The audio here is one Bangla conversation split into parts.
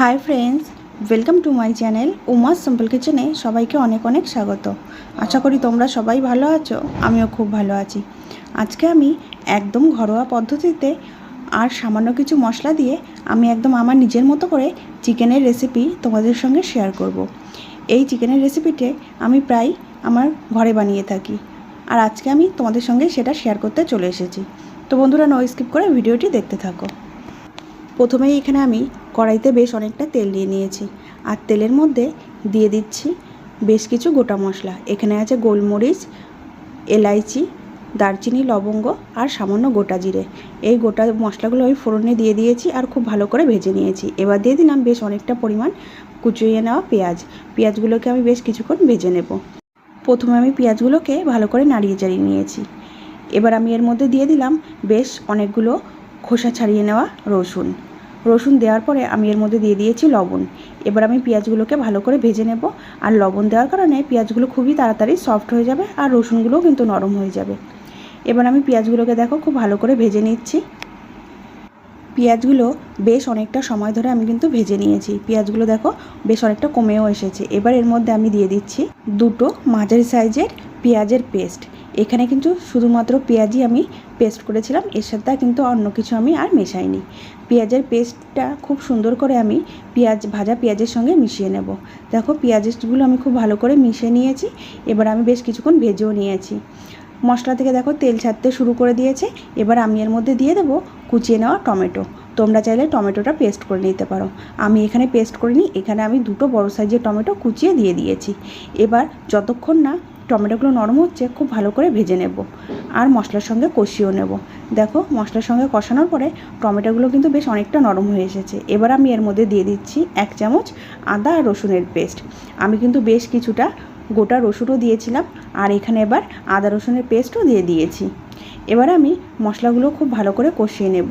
Hi friends welcome to my channel Uma's simple কিচেনে সবাইকে অনেক অনেক স্বাগত। আশা করি তোমরা সবাই ভালো আছো, আমিও খুব ভালো আছি। আজকে আমি একদম ঘরোয়া পদ্ধতিতে আর সামান্য কিছু মশলা দিয়ে আমি একদম আমার নিজের মতো করে চিকেনের রেসিপি তোমাদের সঙ্গে শেয়ার করব। এই চিকেনের রেসিপিটি আমি প্রায় আমার ঘরে বানিয়ে থাকি। আর আজকে আমি তোমাদের সঙ্গে সেটা শেয়ার করতে চলে এসেছি। তো বন্ধুরা নো স্কিপ করে ভিডিওটি দেখতে থাকো। প্রথমেই এখানে আমি কড়াইতে বেশ অনেকটা তেল দিয়ে নিয়েছি আর তেলের মধ্যে দিয়ে দিচ্ছি বেশ কিছু গোটা মশলা। এখানে আছে গোলমরিচ, এলাইচি, দারচিনি, লবঙ্গ আর সামান্য গোটা জিরে। এই গোটা মশলাগুলো আমি ফোড়নে দিয়ে দিয়েছি আর খুব ভালো করে ভেজে নিয়েছি। এবার দিয়ে দিলাম বেশ অনেকটা পরিমাণ কুচিয়ে নেওয়া পেঁয়াজ। পেঁয়াজগুলোকে আমি বেশ কিছুক্ষণ ভেজে নেব। প্রথমে আমি পেঁয়াজগুলোকে ভালো করে নাড়িয়ে চাড়িয়ে নিয়েছি। এবার আমি এর মধ্যে দিয়ে দিলাম বেশ অনেকগুলো খোসা ছাড়িয়ে নেওয়া রসুন। রসুন দেওয়ার পরে আমি এর মধ্যে দিয়ে দিয়েছি লবণ। এবার আমি পেঁয়াজগুলোকে ভালো করে ভেজে নেব। আর লবণ দেওয়ার কারণে পেঁয়াজগুলো খুবই তাড়াতাড়ি সফট হয়ে যাবে আর রসুনগুলোও কিন্তু নরম হয়ে যাবে। এবার আমি পেঁয়াজগুলোকে দেখো খুব ভালো করে ভেজে নিচ্ছি। পেঁয়াজগুলো বেশ অনেকটা সময় ধরে আমি কিন্তু ভেজে নিয়েছি। পেঁয়াজগুলো দেখো বেশ অনেকটা কমেও এসেছে। এবার এর মধ্যে আমি দিয়ে দিচ্ছি দুটো মাঝারি সাইজের পেঁয়াজের পেস্ট। এখানে কিন্তু শুধুমাত্র পেঁয়াজই আমি পেস্ট করেছিলাম, এর সাথে কিন্তু অন্য কিছু আমি আর মেশাইনি। পেঁয়াজের পেস্টটা খুব সুন্দর করে আমি পেঁয়াজ, ভাজা পেঁয়াজের সঙ্গে মিশিয়ে নেব। দেখো, পেঁয়াজগুলো আমি খুব ভালো করে মিশিয়ে নিয়েছি, এবার আমি বেশ কিছুক্ষণ ভেজেও নিয়েছি। মশলা থেকে দেখো, তেল ছাড়তে শুরু করে দিয়েছে, এবার আমি এর মধ্যে দিয়ে দেবো কুচিয়ে নেওয়া টমেটো। তোমরা চাইলে টমেটোটা পেস্ট করে নিতে পারো। আমি এখানে পেস্ট করিনি, এখানে আমি দুটো বড় সাইজের টমেটো কুচিয়ে দিয়ে দিয়েছি। এবার যতক্ষণ না টমেটোগুলো নরম হচ্ছে, খুব ভালো করে ভেজে নেব। আর মশলার সঙ্গে কষিয়েও নেব। দেখো, মশলার সঙ্গে কষানোর পরে টমেটোগুলো কিন্তু বেশ অনেকটা নরম হয়ে এসেছে। এবার আমি এর মধ্যে দিয়ে দিচ্ছি এক চামচ আদা আর রসুনের পেস্ট। আমি কিন্তু বেশ কিছুটা গোটা রসুনও দিয়েছিলাম। আর এখানে এবার আদা রসুনের পেস্টও দিয়ে দিয়েছি। এবার আমি মশলাগুলো খুব ভালো করে কষিয়ে নেব।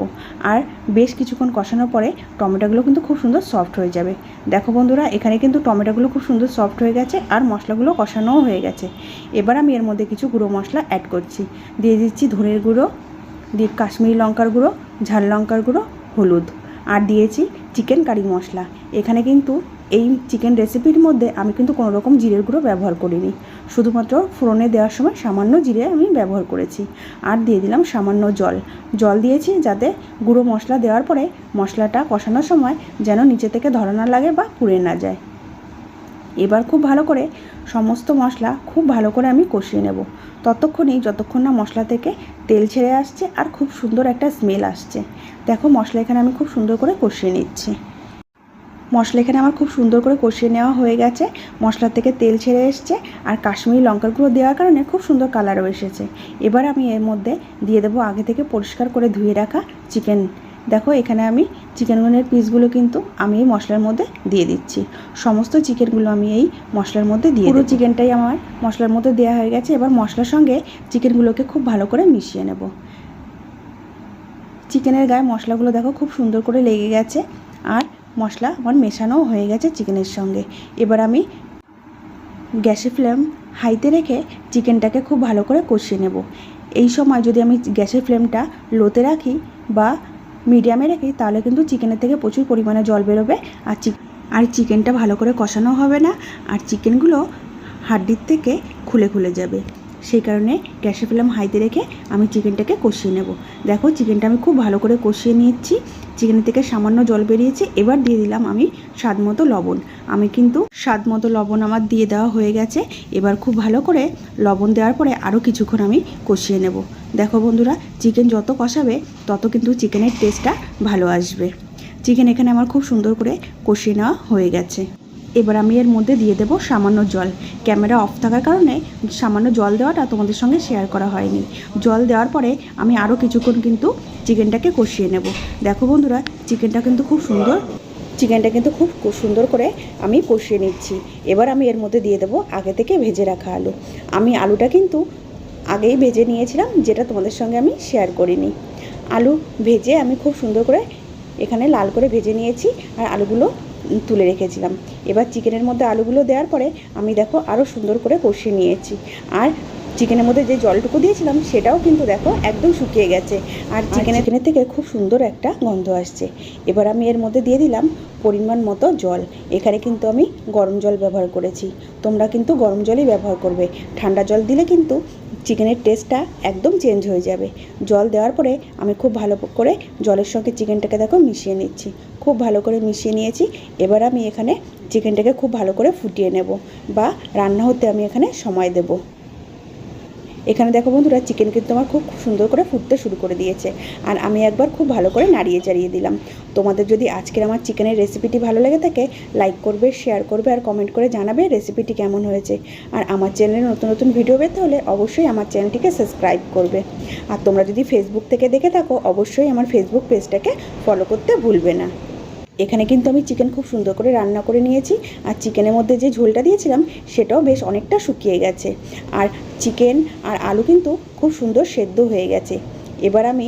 আর বেশ কিছুক্ষণ কষানোর পরে টমেটোগুলো কিন্তু খুব সুন্দর সফট হয়ে যাবে। দেখো বন্ধুরা, এখানে কিন্তু টমেটোগুলো খুব সুন্দর সফট হয়ে গেছে আর মশলাগুলো কষানোও হয়ে গেছে। এবার আমি এর মধ্যে কিছু গুঁড়ো মশলা অ্যাড করছি। দিয়ে দিচ্ছি ধনের গুঁড়ো, দিয়ে কাশ্মীরি লঙ্কার গুঁড়ো, ঝাল লঙ্কার গুঁড়ো, হলুদ। আর দিয়েছি চিকেন কারি মশলা। এখানে কিন্তু এই চিকেন রেসিপির মধ্যে আমি কিন্তু কোনো রকম জিরের গুঁড়ো ব্যবহার করিনি। শুধুমাত্র ফোড়নে দেওয়ার সময় সামান্য জিরে আমি ব্যবহার করেছি। আর দিয়ে দিলাম সামান্য জল। জল দিয়েছি যাতে গুঁড়ো মশলা দেওয়ার পরে মশলাটা কষানোর সময় যেন নিচে থেকে ধরা না লাগে বা পুড়ে না যায়। এবার খুব ভালো করে সমস্ত মশলা খুব ভালো করে আমি কষিয়ে নেব। ততক্ষণেই যতক্ষণ না মশলা থেকে তেল ছেড়ে আসছে আর খুব সুন্দর একটা স্মেল আসছে। দেখো মশলা এখানে আমি খুব সুন্দর করে কষিয়ে নিচ্ছি। মশলা এখানে আমার খুব সুন্দর করে কষিয়ে নেওয়া হয়ে গেছে। মশলা থেকে তেল ছেড়ে এসছে আর কাশ্মীরি লঙ্কার গুঁড়ো দেওয়ার কারণে খুব সুন্দর কালারও এসেছে। এবার আমি এর মধ্যে দিয়ে দেবো আগে থেকে পরিষ্কার করে ধুয়ে রাখা চিকেন। দেখো এখানে আমি চিকেনগুলোর পিসগুলো কিন্তু আমি এই মশলার মধ্যে দিয়ে দিচ্ছি। সমস্ত চিকেনগুলো আমি এই মশলার মধ্যে দিয়ে পুরো চিকেনটাই আমার মশলার মধ্যে দেওয়া হয়ে গেছে। এবার মশলার সঙ্গে চিকেনগুলোকে খুব ভালো করে মিশিয়ে নেব। চিকেনের গায়ে মশলাগুলো দেখো খুব সুন্দর করে লেগে গেছে। মশলা আমার মেশানোও হয়ে গেছে চিকেনের সঙ্গে। এবার আমি গ্যাসের ফ্লেম হাইতে রেখে চিকেনটাকে খুব ভালো করে কষিয়ে নেব। এই সময় যদি আমি গ্যাসের ফ্লেমটা লোতে রাখি বা মিডিয়ামে রাখি, তাহলে কিন্তু চিকেনের থেকে প্রচুর পরিমাণে জল বেরোবে আর আর চিকেনটা ভালো করে কষানো হবে না, আর চিকেনগুলো হাড্ডির থেকে খুলে খুলে যাবে। সেই কারণে গ্যাসে ফ্লেম হাইতে রেখে আমি চিকেনটাকে কষিয়ে নেব। দেখো চিকেনটা আমি খুব ভালো করে কষিয়ে নিচ্ছি চিকেনের থেকে সামান্য জল বেরিয়েছে। এবার দিয়ে দিলাম আমি স্বাদ মতো লবণ। আমি কিন্তু স্বাদ মতো লবণ আমার দিয়ে দেওয়া হয়ে গেছে। এবার খুব ভালো করে লবণ দেওয়ার পরে আরও কিছুক্ষণ আমি কষিয়ে নেব। দেখো বন্ধুরা, চিকেন যত কষাবে, তত কিন্তু চিকেনের টেস্টটা ভালো আসবে। চিকেন এখানে আমার খুব সুন্দর করে কষিয়ে নেওয়া হয়ে গেছে। এবার আমি এর মধ্যে দিয়ে দেবো সামান্য জল। ক্যামেরা অফ থাকার কারণে সামান্য জল দেওয়াটা তোমাদের সঙ্গে শেয়ার করা হয়নি। জল দেওয়ার পরে আমি আরও কিছুক্ষণ কিন্তু চিকেনটাকে কষিয়ে নেব। দেখো বন্ধুরা, চিকেনটা কিন্তু খুব সুন্দর। চিকেনটা কিন্তু খুব সুন্দর করে আমি কষিয়ে নিচ্ছি। এবার আমি এর মধ্যে দিয়ে দেবো আগে থেকে ভেজে রাখা আলু। আমি আলুটা কিন্তু আগেই ভেজে নিয়েছিলাম, যেটা তোমাদের সঙ্গে আমি শেয়ার করিনি। আলু ভেজে আমি খুব সুন্দর করে এখানে লাল করে ভেজে নিয়েছি, আর আলুগুলো তুলে রেখেছিলাম। এবার চিকেনের মধ্যে আলুগুলো দেওয়ার পরে আমি দেখো আরও সুন্দর করে কষিয়ে নিয়েছি। আর চিকেনের মধ্যে যে জলটুকু দিয়েছিলাম সেটাও কিন্তু দেখো একদম শুকিয়ে গেছে। আর চিকেনের চিকেনের থেকে খুব সুন্দর একটা গন্ধ আসছে। এবার আমি এর মধ্যে দিয়ে দিলাম পরিমাণ মতো জল। এখানে কিন্তু আমি গরম জল ব্যবহার করেছি। তোমরা কিন্তু গরম জলই ব্যবহার করবে। ঠান্ডা জল দিলে কিন্তু চিকেনের টেস্টটা একদম চেঞ্জ হয়ে যাবে। জল দেওয়ার পরে আমি খুব ভালো করে জলের সঙ্গে চিকেনটাকে দেখো মিশিয়ে নিচ্ছি। খুব ভালো করে মিশিয়ে নিয়েছি। এবার আমি এখানে চিকেনটাকে খুব ভালো করে ফুটিয়ে নেব বা রান্না হতে আমি এখানে সময় দেবো। এখানে দেখো বন্ধুরা চিকেন কিন্তু আমার খুব সুন্দর করে ফুটতে শুরু করে দিয়েছে। আর আমি একবার খুব ভালো করে নাড়িয়ে চাড়িয়ে দিলাম। তোমাদের যদি আজকের আমার চিকেনের রেসিপিটি ভালো লেগে থাকে লাইক করবে শেয়ার করবে আর কমেন্ট করে জানাবে রেসিপিটি কেমন হয়েছে। আর আমার চ্যানেলে নতুন নতুন ভিডিও পেতে হলে অবশ্যই আমার চ্যানেলটিকে সাবস্ক্রাইব করবে। আর তোমরা যদি ফেসবুক থেকে দেখে থাকো, অবশ্যই আমার ফেসবুক পেজটাকে ফলো করতে ভুলবে না। এখানে কিন্তু আমি চিকেন খুব সুন্দর করে রান্না করে নিয়েছি। আর চিকেনের মধ্যে যে ঝোলটা দিয়েছিলাম, সেটাও বেশ অনেকটা শুকিয়ে গেছে। আর চিকেন আর আলু কিন্তু খুব সুন্দর সেদ্ধ হয়ে গেছে। এবার আমি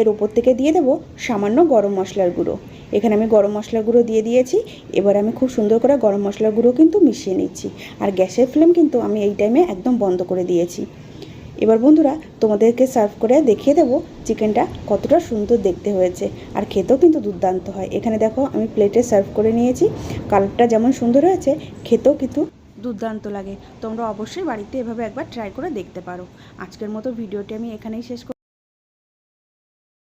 এর ওপর থেকে দিয়ে দেবো সামান্য গরম মশলার গুঁড়ো। এখানে আমি গরম মশলার গুঁড়ো দিয়ে দিয়েছি। এবার আমি খুব সুন্দর করে গরম মশলার গুঁড়ো কিন্তু মিশিয়ে নিচ্ছি। আর গ্যাসের ফ্লেম কিন্তু আমি এই টাইমে একদম বন্ধ করে দিয়েছি। এবার বন্ধুরা, তোমাদেরকে সার্ভ করে দেখিয়ে দেবো চিকেনটা কতটা সুন্দর দেখতে হয়েছে। আর খেতেও কিন্তু দুর্দান্ত হয়। এখানে দেখো, আমি প্লেটে সার্ভ করে নিয়েছি। কালারটা যেমন সুন্দর হয়েছে, খেতেও কিন্তু দুর্দান্ত লাগে। তোমরা অবশ্যই বাড়িতে এভাবে একবার ট্রাই করে দেখতে পারো। আজকের মতো ভিডিওটি আমি এখানেই শেষ